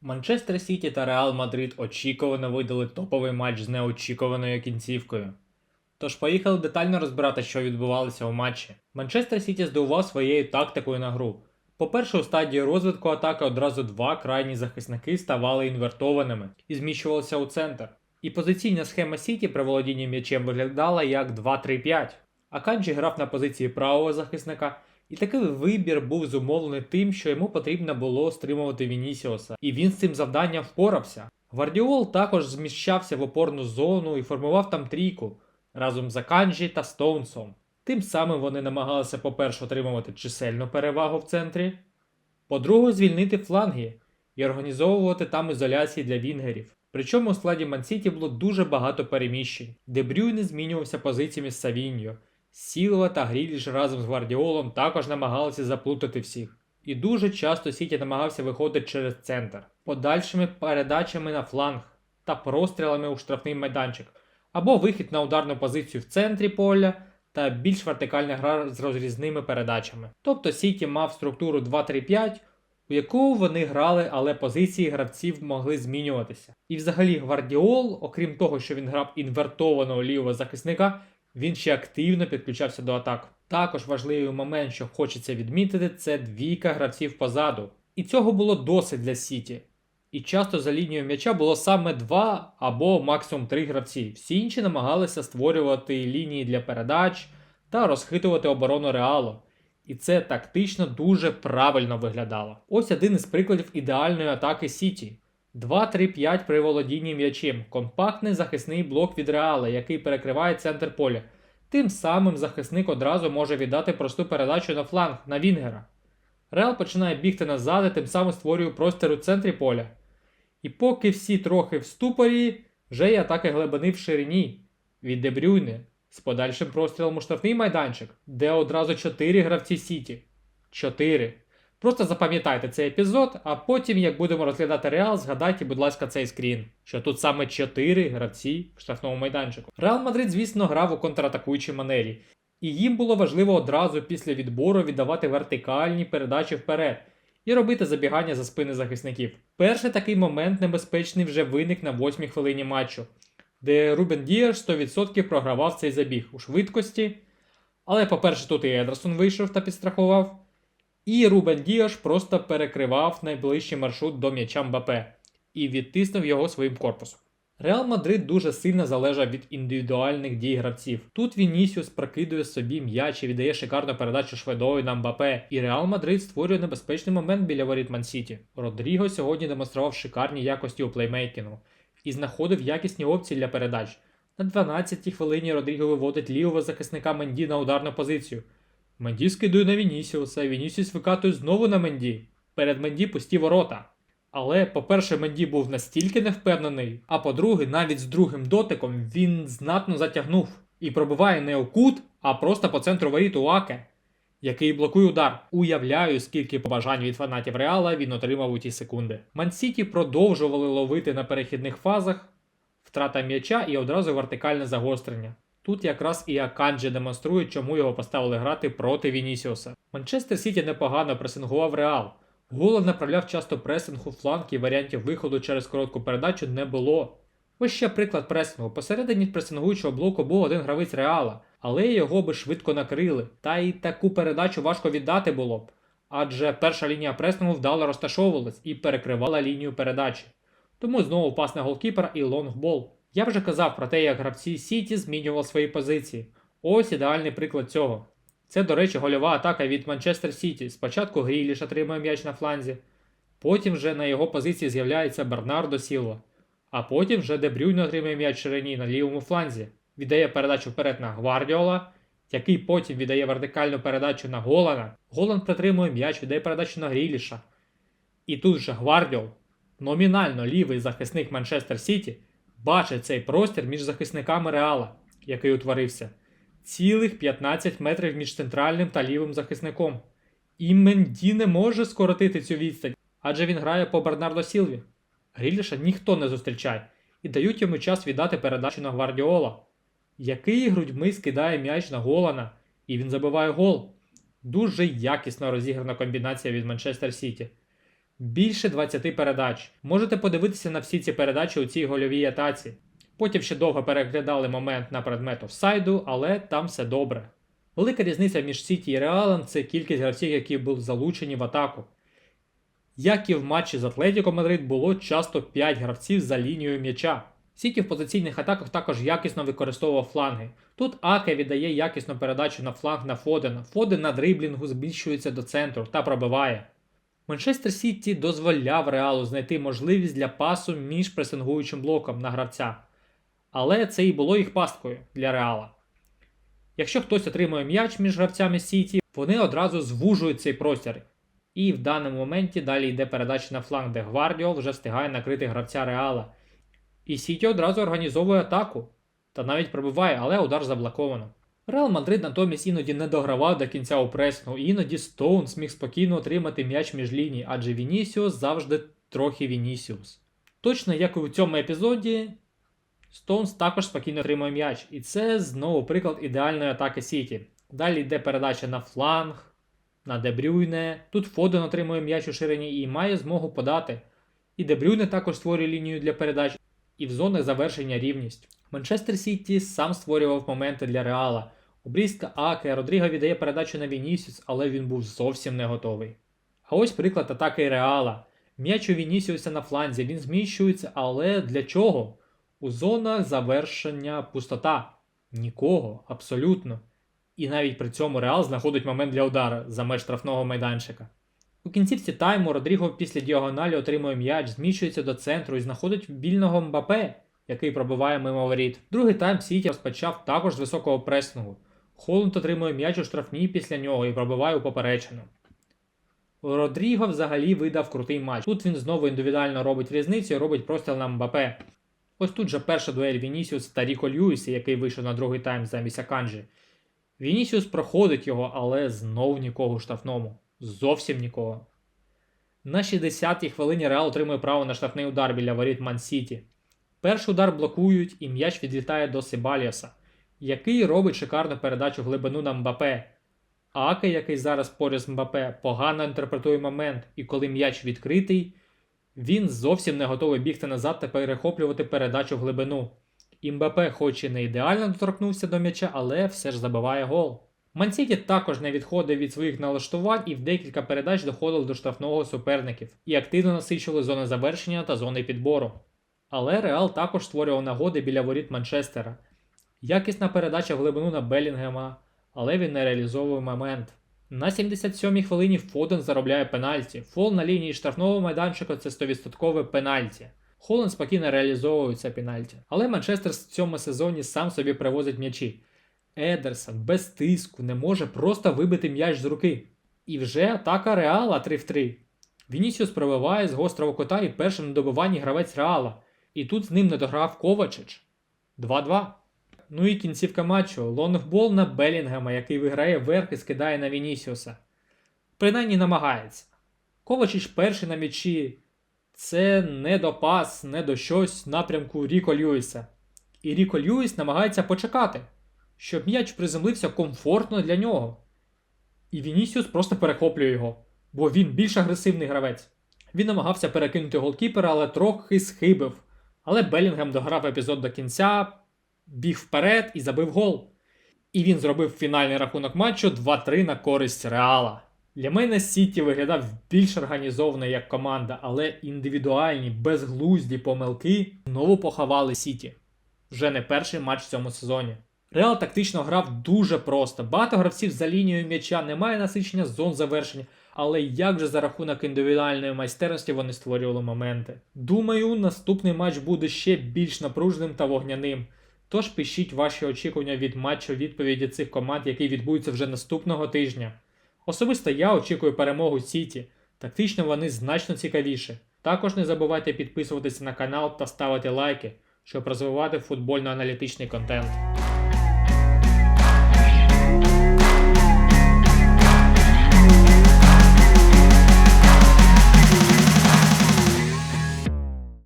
Манчестер Сіті та Реал Мадрид очікувано видали топовий матч з неочікуваною кінцівкою. Тож поїхали детально розбирати, що відбувалося у матчі. Манчестер Сіті здивував своєю тактикою на гру. По-перше, у стадії розвитку атаки одразу два крайні захисники ставали інвертованими і зміщувалися у центр. І позиційна схема Сіті при володінні м'ячем виглядала як 2-3-5. А Канджі грав на позиції правого захисника, і такий вибір був зумовлений тим, що йому потрібно було стримувати Вінісіоса, і він з цим завданням впорався. Гвардіол також зміщався в опорну зону і формував там трійку разом з Аканджі та Стоунсом. Тим самим вони намагалися, по-перше, отримувати чисельну перевагу в центрі, по-друге, звільнити фланги і організовувати там ізоляції для вінгерів. Причому у складі Мансіті було дуже багато переміщень, де Брюйне змінювався позиціями з Савіньо. Сілова та Гріліш разом з Гвардіолом також намагалися заплутати всіх. І дуже часто Сіті намагався виходити через центр, подальшими передачами на фланг та прострілами у штрафний майданчик, або вихід на ударну позицію в центрі поля та більш вертикальна гра з розрізними передачами. Тобто Сіті мав структуру 2-3-5, у яку вони грали, але позиції гравців могли змінюватися. І взагалі Гвардіол, окрім того, що він грав інвертованого лівого захисника, він ще активно підключався до атак. Також важливий момент, що хочеться відмітити, це двійка гравців позаду. І цього було досить для Сіті. І часто за лінією м'яча було саме два або максимум три гравці. Всі інші намагалися створювати лінії для передач та розхитувати оборону реалу. І це тактично дуже правильно виглядало. Ось один із прикладів ідеальної атаки Сіті. 2-3-5 при володінні м'ячем, компактний захисний блок від реала, який перекриває центр поля. Тим самим захисник одразу може віддати просту передачу на фланг на Вінгера. Реал починає бігти назад і тим самим створює простір у центрі поля. І поки всі трохи в ступорі, вже є атаки глибини в ширині від Дебрюйне з подальшим прострілом у штрафний майданчик, де одразу 4 гравці Сіті. 4. Просто запам'ятайте цей епізод, а потім, як будемо розглядати Реал, згадайте, будь ласка, цей скрін, що тут саме 4 гравці в штрафному майданчику. Реал Мадрид, звісно, грав у контратакуючій манері, і їм було важливо одразу після відбору віддавати вертикальні передачі вперед і робити забігання за спини захисників. Перший такий момент небезпечний вже виник на 8 хвилині матчу, де Рубен Діаш 100% програвав цей забіг у швидкості. Але, по-перше, тут і Едерсон вийшов та підстрахував. І Рубен Діаш просто перекривав найближчий маршрут до м'яча Мбапе і відтиснув його своїм корпусом. Реал Мадрид дуже сильно залежав від індивідуальних дій гравців. Тут Вінісіус прокидує собі м'яч і віддає шикарну передачу шведові на Мбапе, і Реал Мадрид створює небезпечний момент біля воріт Мансіті. Родріго сьогодні демонстрував шикарні якості у плеймейкінгу і знаходив якісні опції для передач. На 12-й хвилині Родріго виводить лівого захисника Менді на ударну позицію. Менді скидує на Вінісіуса, Вінісіус викатує знову на Менді. Перед Менді пусті ворота. Але, по-перше, Менді був настільки невпевнений, а по-друге, навіть з другим дотиком він знатно затягнув і пробиває не у кут, а просто по центру воріт у Аке, який блокує удар. Уявляю, скільки побажань від фанатів Реала він отримав у ті секунди. Мансіті продовжували ловити на перехідних фазах, втрата м'яча і одразу вертикальне загострення. Тут якраз і Аканджі демонструє, чому його поставили грати проти Вінісіуса. Манчестер Сіті непогано пресингував Реал. Голов направляв часто пресинг у фланг і варіантів виходу через коротку передачу не було. Ось ще приклад пресингу. Посередині пресингуючого блоку був один гравець Реала, але його би швидко накрили. Та й таку передачу важко віддати було б. Адже перша лінія пресингу вдало розташовувалась і перекривала лінію передачі. Тому знову пас на голкіпера і лонгбол. Я вже казав про те, як гравці Сіті змінювали свої позиції. Ось ідеальний приклад цього. Це, до речі, гольова атака від Манчестер Сіті. Спочатку Гріліш отримує м'яч на фланзі, потім вже на його позиції з'являється Бернардо Сілва, а потім вже Дебрюйн отримує м'яч ширині на лівому фланзі, віддає передачу вперед на Гвардіола, який потім віддає вертикальну передачу на Голана. Голан притримує м'яч, віддає передачу на Гріліша. І тут же Гвардіол, номінально лівий захисник Манчестер Сіті, бачить цей простір між захисниками Реала, який утворився цілих 15 метрів між центральним та лівим захисником. І Менді не може скоротити цю відстань, адже він грає по Бернардо Сілві. Гріліша ніхто не зустрічає і дають йому час віддати передачу на Гвардіола, який грудьми скидає м'яч на Голана, і він забиває гол. Дуже якісно розіграна комбінація від Манчестер Сіті. Більше 20 передач. Можете подивитися на всі ці передачі у цій гольовій атаці. Потім ще довго переглядали момент на предмет офсайду, але там все добре. Велика різниця між Сіті і Реалом це кількість гравців, які були залучені в атаку. Як і в матчі з Атлетіко Мадрид було часто 5 гравців за лінією м'яча. Сіті в позиційних атаках також якісно використовував фланги. Тут Аке віддає якісну передачу на фланг на Фодена. Фоден на дриблінгу збільшується до центру та пробиває. Манчестер Сіті дозволяв Реалу знайти можливість для пасу між пресингуючим блоком на гравця. Але це і було їх пасткою для Реала. Якщо хтось отримує м'яч між гравцями Сіті, вони одразу звужують цей простір. І в даному моменті далі йде передача на фланг, де Гвардіол вже встигає накрити гравця Реала. І Сіті одразу організовує атаку та навіть пробиває, але удар заблоковано. Реал Мадрид натомість іноді не догравав до кінця у пресингу, і іноді Стоунс міг спокійно отримати м'яч між ліній, адже Вінісіус завжди трохи Вінісіус. Точно як і у цьому епізоді, Стоунс також спокійно отримує м'яч, і це знову приклад ідеальної атаки Сіті. Далі йде передача на фланг, на Дебрюйне. Тут Фоден отримує м'яч у ширині і має змогу подати. І Дебрюйне також створює лінію для передач, і в зонах завершення рівність. Манчестер Сіті сам створював моменти для Реала. Обрізка Аке, Родріго віддає передачу на Вінісіус, але він був зовсім не готовий. А ось приклад атаки Реала. М'яч у Вінісіуса на фланзі, він зміщується, але для чого? У зонах завершення пустота. Нікого, абсолютно. І навіть при цьому Реал знаходить момент для удара за меж штрафного майданчика. У кінцівці тайму Родріго після діагоналі отримує м'яч, зміщується до центру і знаходить вільного Мбапе, який пробиває мимо воріт. Другий тайм Сіті розпочав також з високого пресингу. Холланд отримує м'яч у штрафній після нього і пробиває у поперечину. Родріго взагалі видав крутий матч. Тут він знову індивідуально робить різницю і робить простріл на Мбапе. Ось тут же перша дуель Вінісіуса та Ріко Льюіса, який вийшов на другий тайм замість Аканджі. Вінісіус проходить його, але знов нікого у штрафному. Зовсім нікого. На 60-й хвилині Реал отримує право на штрафний удар біля воріт Ман-Сіті. Перший удар блокують і м'яч відлітає до Сибаліоса, який робить шикарну передачу глибину на Мбапе. Аке, який зараз поряд з Мбапе, погано інтерпретує момент, і коли м'яч відкритий, він зовсім не готовий бігти назад та перехоплювати передачу в глибину. І Мбапе хоч і не ідеально доторкнувся до м'яча, але все ж забиває гол. Мансіті також не відходив від своїх налаштувань і в декілька передач доходив до штрафного суперників і активно насичували зони завершення та зони підбору. Але Реал також створював нагоди біля воріт Манчестера. Якісна передача в глибину на Белінгема, але він не реалізовує момент. На 77-й хвилині Фоден заробляє пенальті. Фол на лінії штрафного майданчика це 100% пенальті. Холланд спокійно реалізовує це пенальті. Але Манчестер в цьому сезоні сам собі привозить м'ячі. Едерсон без тиску не може просто вибити м'яч з руки. І вже атака Реала 3 в 3. Вінісіус пробиває з гострого кота і першим на добиванні гравець Реала. І тут з ним не дограв Ковачич. 2-2. Ну і кінцівка матчу. Лонгбол на Белінгема, який виграє верх і скидає на Вінісіуса. Принаймні намагається. Ковачич перший на м'ячі. Це не до пас, не до щось напрямку Ріко Льюіса. І Ріко Льюіс намагається почекати, щоб м'яч приземлився комфортно для нього. І Вінісіус просто перехоплює його, бо він більш агресивний гравець. Він намагався перекинути голкіпера, але трохи схибив. Але Белінгем дограв епізод до кінця, біг вперед і забив гол. І він зробив фінальний рахунок матчу 2-3 на користь Реала. Для мене Сіті виглядав більш організовано як команда, але індивідуальні, безглузді помилки знову поховали Сіті. Вже не перший матч в цьому сезоні. Реал тактично грав дуже просто. Багато гравців за лінією м'яча, немає насичення зон завершення, але як же за рахунок індивідуальної майстерності вони створювали моменти. Думаю, наступний матч буде ще більш напруженим та вогняним. Тож пишіть ваші очікування від матчу відповіді цих команд, який відбудеться вже наступного тижня. Особисто я очікую перемогу Сіті. Тактично вони значно цікавіші. Також не забувайте підписуватися на канал та ставити лайки, щоб розвивати футбольно-аналітичний контент.